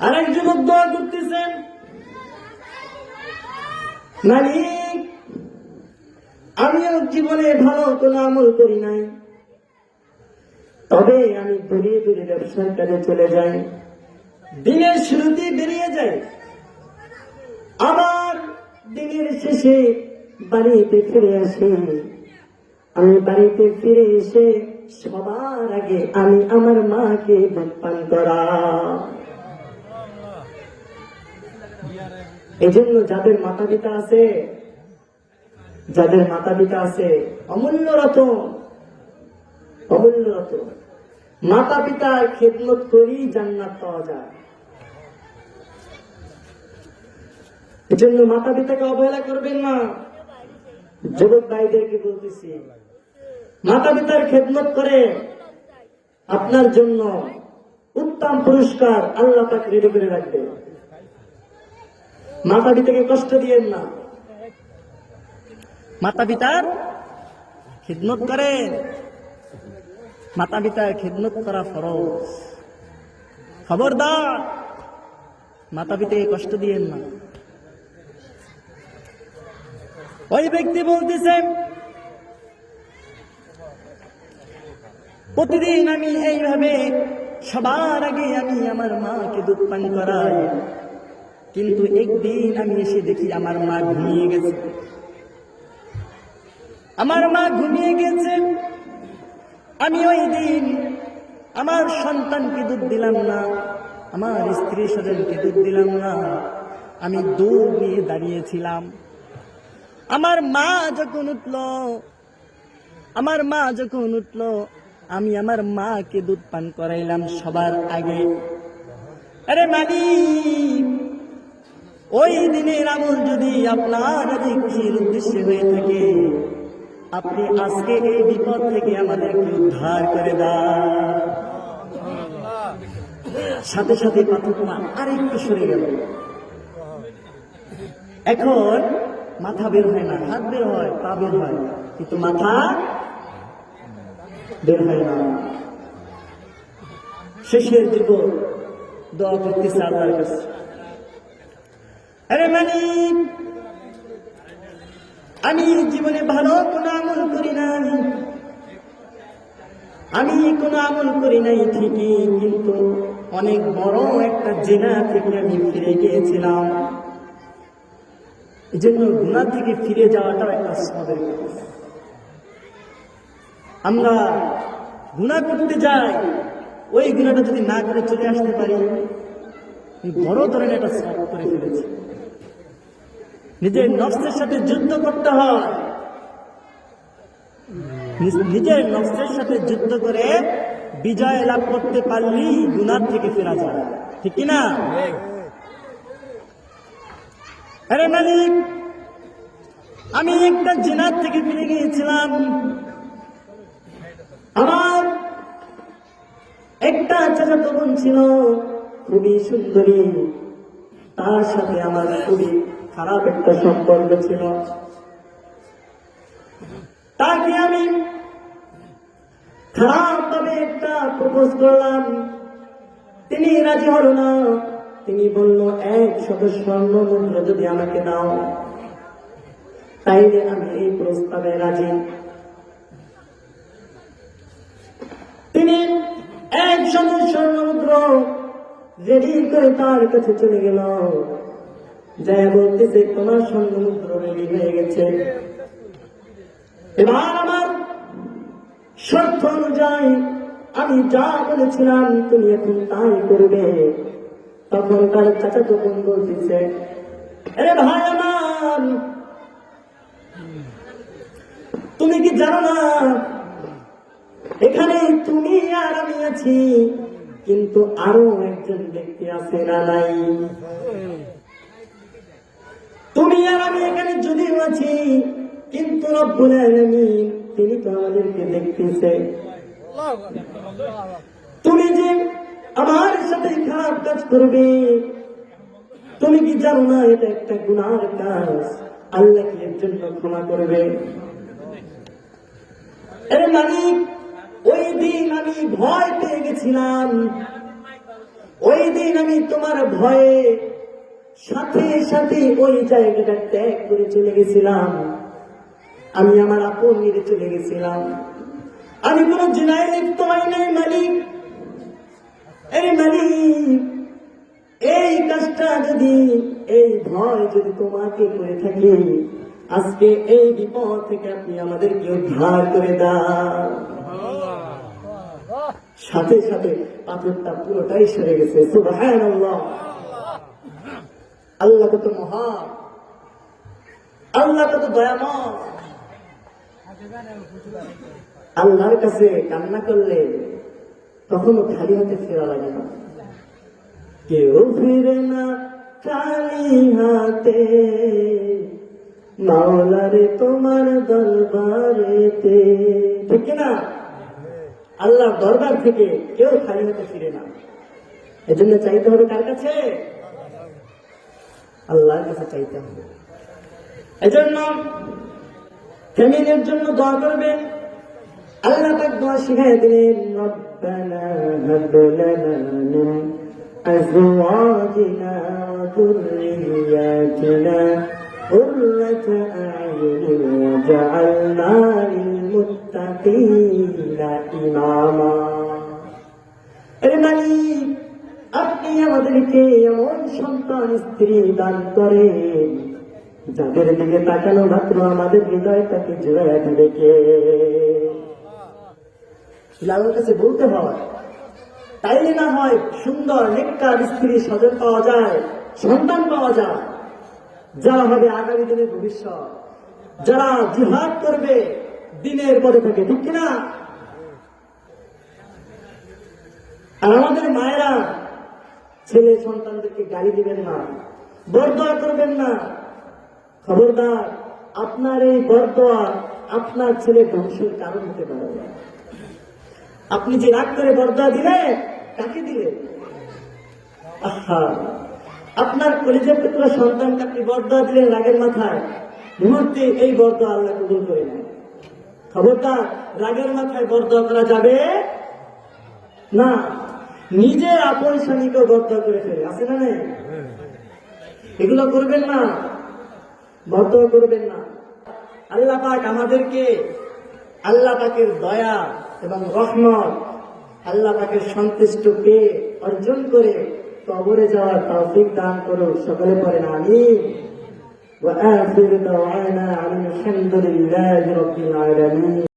আরেক যুবক দোয়া করতেছেন। মালিক আমিও জীবনে ভালো কোনো আমল করি নাই। তবে আমি দূরে দূরে ব্যবসার কাজে চলে যাই। দিনের শুরুতে বেরিয়ে যাই। আবার দিনের শেষে বাড়িতে ফিরে আসি। আমি বাড়িতে ফিরে এসে সবার আগে আমি আমার মাকে পান করা। এই জন্য যাদের মাতা পিতা আছে, যাদের মাতা পিতা আছে, অমূল্য রতন অমূল্য রতন। মাতা পিতার খেদমত করেই জান্নাত পাওয়া যায়। এজন্য মাতা পিতাকে অবহেলা করবেন না। যুবক ভাইদেরকে বলতেছি মাতা পিতার খেদমত করে আপনার জন্য উত্তম পুরস্কার আল্লাহ তাকে রেডি করে রাখবে। মাতা পিতাকে কষ্ট দিয়েন না। মাতা পিতার খিদমত করেন মাতা পিতার খিদমত করা ফরজ। খবরদার মাতা পিতাকে কষ্ট দিয়েন না। ওই ব্যক্তি বলতেছে, প্রতিদিন আমি এইভাবে সবার আগে আমি আমার মাকে দুধ পান করাই। কিন্তু একদিন আমি এসে দেখি আমার মা ঘুমিয়ে গেছে। আমার মা ঘুমিয়ে গেছে। আমি ওই দিন আমার সন্তানকে দুধ দিলাম না, আমার স্ত্রী স্বজনকে দুধ দিলাম না। আমি দুধ নিয়ে দাঁড়িয়েছিলাম। আমার মা যখন উঠল, আমার মা যখন উঠল, আমি আমার মাকে দুধ পান করাইলাম সবার আগে। আরে মালিক ওই দিনের আমল যদি আপনার যদি খুশির উদ্দেশ্যে হয়ে থাকে, আপনি আজকে এই বিপদ থেকে আমাদেরকে উদ্ধার করে দেন সাথে সাথে পাথরটা আরেকটু সরে গেল। এখন মাথা বের হয় না, হাত বের হয়, পা বের হয়, কিন্তু মাথা বের হয় না। শেষের যুগ দোয়া করতেছে আল্লাহর কাছে। আরে আমি জীবনে ভালো কোনো আমল করি নাই। আমি কোনো আমল করি নাই ঠিকই, কিন্তু অনেক বড় একটা জেনা থেকে আমি ফিরে গিয়েছিলাম। এই জন্য গুণা থেকে ফিরে যাওয়াটাও একটা সবের আমরা গুণা করতে যাই, ওই গুণাটা যদি না করে চলে আসতে পারি বড় ধরনের একটা সব করে ফেলেছি। নিজের নফসের সাথে যুদ্ধ করতে হয়। নিজের নফসের সাথে যুদ্ধ করে বিজয় লাভ করতে পারলেই গুনার থেকে ফেরা যায়। ঠিক কিনা? আরে মালিক, আমি একটা জেনার থেকে ফিরে গিয়েছিলাম। আমার একটা চাচাতো বোন ছিল, খুবই সুন্দরী। তার সাথে আমার খুবই খারাপ একটা সম্পর্ক ছিল। তাকে আমি খারাপ ভাবে একটা প্রপোজ করলাম। তিনি রাজি হলো না। তিনি বলল, এক শত স্বর্ণ মুদ্রা যদি আমাকে দাও, তাইলে আমি এই প্রস্তাবে রাজি। তিনি এক শত স্বর্ণ মুদ্রা রেডি করে তার কাছে চলে গেল। যাই বলতেছে, তোমার স্বর্ণ মুদ্রা রেডি হয়ে গেছে। এবার আমার শর্ত অনুযায়ী আমি যা বলেছিলাম, তুমি এখন তাই করবে। তখন তার চাচা তখন বলতেছে ভাই আমার, তুমি কি জানো না, এখানে তুমি আর আমি আছি, কিন্তু আরও একজন ব্যক্তি আছে না নাই? তুমি আর আমি এখানে যদিও আছি, কিন্তু রব্বুল আলামিন, তিনি তো আমাদেরকে দেখতেছে। তুমি যে আমার সাথে খারাপ কাজ করবে, তুমি কি জানো না এটা একটা গুনার কাজ? আল্লাহ কি এর জন্য ক্ষমা করবে। আরে মালিক, ওই দিন আমি ভয় পেয়ে গেছিলাম। ওই দিন আমি তোমার ভয়ে সাথে সাথে ওই জায়গাটা ত্যাগ করে চলে গেছিলাম। আমি আমার আপন মেরে চলে গেছিলাম। আমি কোনো জেনায় হই নাই মালিক। আরে মালিক, এই কাজটা যদি, এই ভয় যদি তোমাকে করে থাকি, আজকে এই বিপদ থেকে আপনি আমাদেরকে উদ্ধার করে দাও। সাথে সাথে পাথরটা পুরোটাই সরে গেছে। সুবহান আল্লাহ কত মহান, আল্লাহ কত দয়াময়। আল্লাহর কাছে কান্না করলে কখনো খালি হাতে ফেরা লাগে না। কেউ ফিরে না খালি হাতে, মাওলারে তোমার দরবারেতে। ঠিক না আল্লাহ দরবার থেকে কেউ খালি হাতে ফিরে না। এজন্য চাইতে হবে কার কাছে? আল্লাহর কাছে চাইতে হবে এজন্য ফ্যামিলির জন্য দোয়া করবেন আল্লাহ পাক দোয়া শিখাই দিলেন রব্বানা হাব লানা মিন আজওয়াজিনা ওয়া যুররিয়াতিনা قرة أعين وجعلنا للمتقين إماما আমাদেরকে এমন সন্তান স্ত্রী দান করেন যাদের দিকে তাকানো মাত্র আমাদের হৃদয়টাকে জোড়ায় দেখে আল্লাহর কাছে বলতে হয়, তাইলে না হয় সুন্দর, নেককার স্ত্রী স্বজন পাওয়া যায়, সন্তান পাওয়া যায়, যারা হবে আগামী দিনের ভবিষ্যৎ, যারা জিহাদ করবে দিনের পরে থেকে, ঠিক কিনা? আর আমাদের মায়েরা ছেলে সন্তানদেরকে গালি দিবেন না, বরদোয়া করবেন না। খবরদার, আপনার এই বরদোয়া আপনার ছেলে ধ্বংসের কারণ হতে পারে। আপনি যে রাগ করে বরদোয়া দিলেন কাকে দিলেন আপনার কলেজের টুকরা সন্তানকে আপনি বরদোয়া দিলেন রাগের মাথায়। মুহূর্তে এই বরদোয়া আল্লাহ কবুল করে নেয় খবরদার, রাগের মাথায় বরদোয়া করা যাবে না। নিজে আপন স্বামীকেও বরদোয়া করে ফেলে আছে না নেই এগুলো করবেন না বরদোয়া করবেন না আল্লাহ পাক আমাদেরকে আল্লাহ পাকের দয়া এবং রহমত আল্লাহ পাকের সন্তুষ্ট পেয়ে অর্জন করে কবরে যাওয়ার তৌফিক দান করুন সকলে পড়েন আমি وآخر دعوانا عن الحمد لله رب العالمين